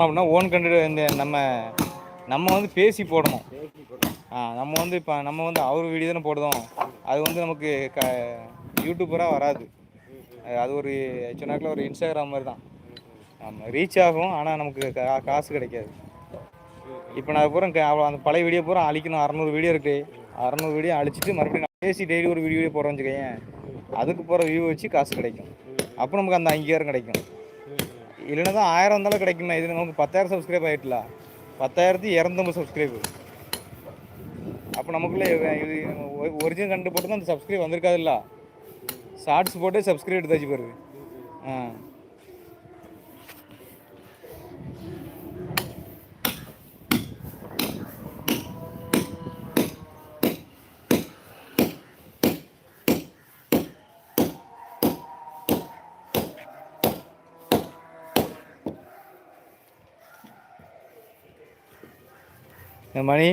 அப்படின்னா ஓன் கண்டு இந்த நம்ம நம்ம வந்து பேசி போடணும். ஆ நம்ம வந்து இப்போ நம்ம வந்து அவர் வீடியோ தானே போடுதோம் அது வந்து நமக்கு க யூடியூபராக வராது. அது- அது ஒரு சொன்னாக்கில் ஒரு இன்ஸ்டாகிராம் மாதிரி தான். ஆமாம் ரீச் ஆகும் ஆனால் நமக்கு கா- காசு கிடைக்காது. இப்போ நான் பூரா க- அவ்வளோ அந்த பழைய வீடியோ பூரா அழிக்கணும். அறநூறு வீடியோ இருக்கு. அறநூறு வீடியோ அழிச்சிட்டு மறுபடியும் நான் பேசி டெய்லி ஒரு வீடியோ போடுறோம் வச்சுக்கேன் அதுக்கு போகிற வியூ வச்சு காசு கிடைக்கும். அப்போ நமக்கு அந்த அங்கீகாரம் கிடைக்கும். இல்லைன்னா தான் ஆயிரம் இருந்தாலும் கிடைக்குமா. இது நமக்கு பத்தாயிரம் சப்ஸ்கிரைப் ஆகிட்டல பத்தாயிரத்தி இரநூத்தம்பது சப்ஸ்கிரைப் அப்போ நமக்குள்ளே இது ஒரிஜினல் கண்டு போட்டு தான் அந்த சப்ஸ்கிரைப் வந்திருக்காதுல்ல. ஷார்ட்ஸ் போட்டு சப்ஸ்கிரைப் எடுத்தாச்சு பாரு. ஆ. மணி.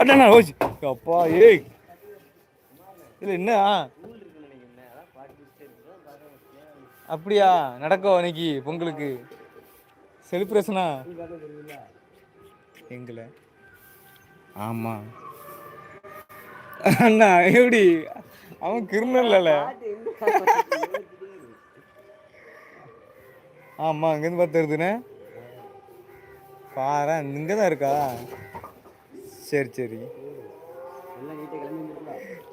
அண்ணா ஓச்சு அப்பா ஏய். இல்லை என்ன? அப்படியா? நடக்கும் இன்னைக்கு பொங்கலுக்கு? செலிப்ரேஷனா? எங்களை. ஆமாம் அண்ணா எப்படி? அவன் கிரிமினல் ஆமாம் அங்கேருந்து பார்த்து வருதுண்ணே பாரு இங்கே தான் இருக்கா? சரி சரி.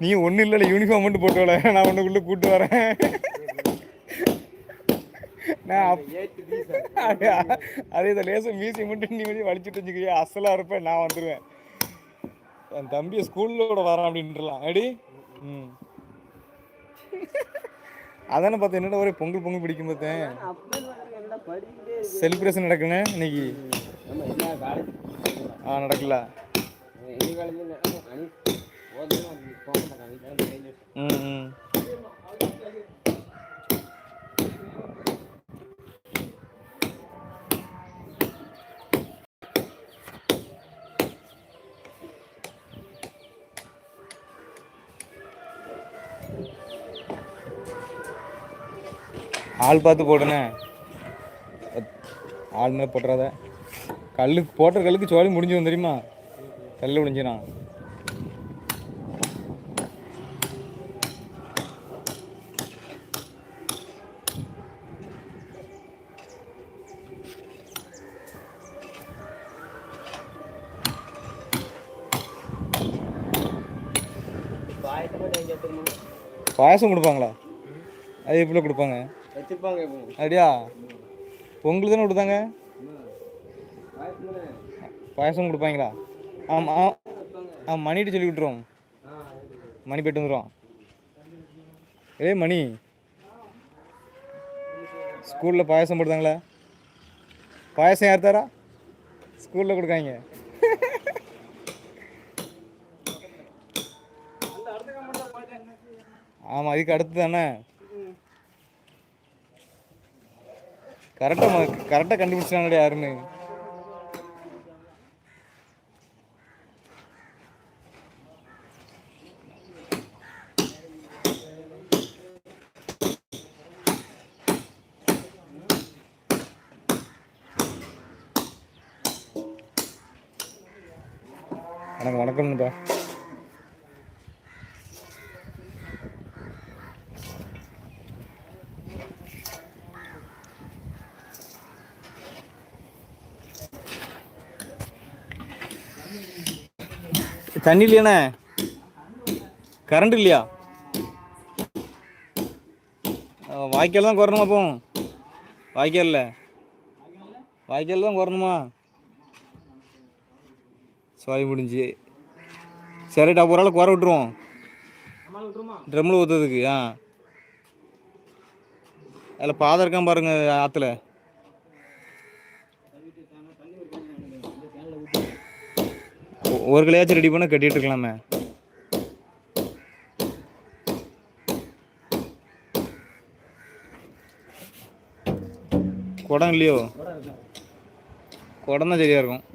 நீ ஒன்றும் இல்லைல்ல யூனிஃபார்ம் மட்டும் போட்டு வர நான் உன்னுக்குள்ளே கூப்பிட்டு வரேன். நான் அதே அதே தான் லேசம் மீசி மட்டும் நீ வந்து வலிச்சுட்டு வச்சுக்கிறியா அசலாக இருப்பேன் நான் வந்துடுவேன் என் தம்பியை ஸ்கூலில் கூட வரான் அப்படின்றலாம் அடி ம். அதானே பார்த்தேன் என்னடா ஒரே பொங்கல் பொங்கல் பிடிக்கும் பார்த்தேன். செலிப்ரேஷன் நடக்குண்ணே இன்னைக்கு ஆ நடக்கல. ம் ம் ஆள் பார்த்து போடுனேன் ஆள் மேலே போட்டுறாத. கல்லுக்கு போட்ட கல்லுக்கு சோழி முடிஞ்சு வந்து தெரியுமா? கல் முடிஞ்சுனா பாயசம் கொடுப்பாங்களா? அது எப்படி கொடுப்பாங்க? அப்படியா? பொங்கல் தானே கொடுத்தாங்க பாயசம் கொடுப்பாங்களா? ஆமாம் ஆ மணிட்டு சொல்லி விட்டுருவோம் மணி போயிட்டு வந்துடுவோம் ஏய் மணி. ஸ்கூலில் பாயசம் போடுதாங்களா? பாயசம் யார் தரா? ஸ்கூலில் கொடுக்காங்க. ஆமாம் இதுக்கு அடுத்து தானே? கரெக்டாக கரெக்டாக கண்டுபிடிச்சாங்கடா யாருன்னு. வணக்கம் வணக்கம்ப்பா தண்ணி இல்லையாண்ணே கரண்ட் இல்லையா வாய்க்கால் தான் குறணுமா அப்போ? வாய்க்காலில்? வாய்க்கால் தான் குறணுமா சாரி முடிஞ்சு. சரிடா ஒரு ஆள் குறை விட்டுருவோம். ட்ரம்மில் ஊற்றுறதுக்கு ஆ. அதில் பாதை இருக்கான் பாருங்க ஆற்றுல. ஒரு கிளையாச்சும் ரெடி பண்ண கட்டிட்டு இருக்கலாமே. குடம் இல்லையோ? குடம் தான் சரியா இருக்கும்.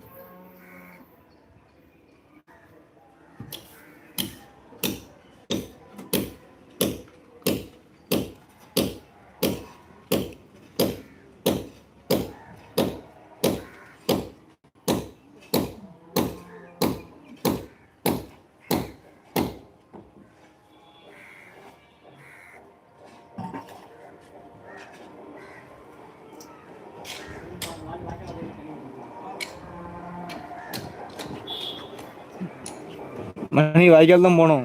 மணி வாய்க்கால் தான் போனோம்.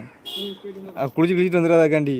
குடிச்சு கிழிச்சிட்டு வந்துடாதாக்காண்டி